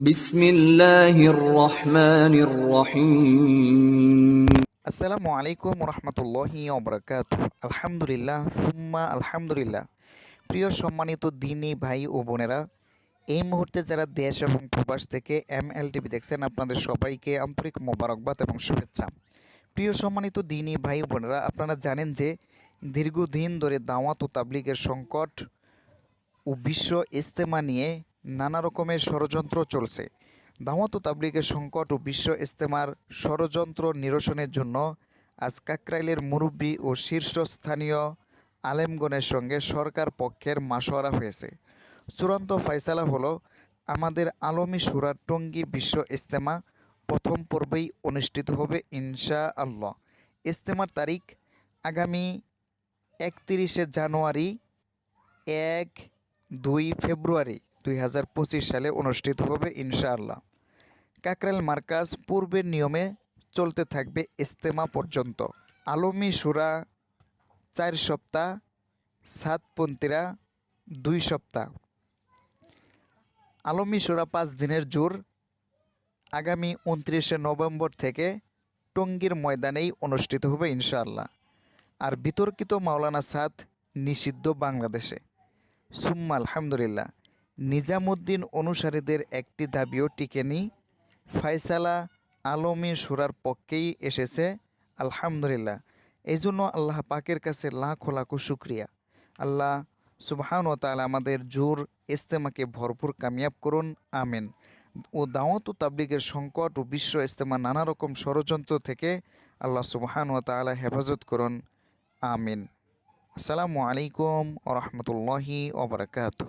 বিসমিল্লাহির রহমানির রহিম। আসসালামু আলাইকুম রহমতুল্লাহি ওবরাকাত আলহামদুলিল্লাহ, সুম্মা আলহামদুলিল্লাহ। প্রিয় সম্মানিত দিনী ভাই ও বোনেরা, এই মুহূর্তে যারা দেশ এবং প্রবাস থেকে এম এল টিভি দেখছেন, আপনাদের সবাইকে আন্তরিক মোবারকবাদ এবং শুভেচ্ছা। প্রিয় সম্মানিত দিনী ভাই বোনেরা, আপনারা জানেন যে দীর্ঘদিন ধরে দাওয়াত ও তাবলিগের সংকট ও বিশ্ব ইজতেমা নিয়ে নানা রকমের ষড়যন্ত্র চলছে। দামত তাবলিগের সংকট ও বিশ্ব ইস্তেমার ষড়যন্ত্র নিরসনের জন্য আজ কাকরাইলের মুরব্বী ও শীর্ষস্থানীয় আলেমগণের সঙ্গে সরকার পক্ষের মাসোয়ারা হয়েছে। চূড়ান্ত ফয়সালা হলো আমাদের আলমী সুরার টঙ্গী বিশ্ব ইস্তেমা প্রথম পর্বেই অনুষ্ঠিত হবে ইনশা আল্লাহ ইস্তেমার তারিখ আগামী একত্রিশে জানুয়ারি এক দুই ফেব্রুয়ারি। দুই হাজার পঁচিশ সালে অনুষ্ঠিত হবে ইনশাআল্লাহ। কাকরাইল মার্কাজ পূর্বের নিয়মে চলতে থাকবে ইস্তেমা পর্যন্ত। আলমী সুরা চার সপ্তাহ সাতপন্থীরা দুই সপ্তাহ। আলমী সুরা পাঁচ দিনের জোর আগামী উনত্রিশে নভেম্বর থেকে টঙ্গীর ময়দানেই অনুষ্ঠিত হবে ইনশাআল্লাহ। আর বিতর্কিত মাওলানা সাদ নিষিদ্ধ বাংলাদেশে। সুম্মা আলহামদুলিল্লাহ। নিজামুদ্দিন অনুসারীদের একটি দাবিও টিকেনি ফয়সালা আলমী সুরার পক্ষেই এসেছে, আলহামদুলিল্লাহ। এই জন্য আল্লাহ পাকের কাছে লাখো লাখো শুক্রিয়া। আল্লাহ সুবহান ও তাআলা আমাদের জোর ইস্তেমাকে ভরপুর কামিয়াব করুন, আমিন। ও দাওয়াত ও তাবলিগের সংকট ও বিশ্ব ইস্তেমা নানা রকম ষড়যন্ত্র থেকে আল্লাহ সুবহান ও তাআলা হেফাজত করুন, আমিন। আসসালামু আলাইকুম ওরহমতুল্লাহি ওবরাকাতুহ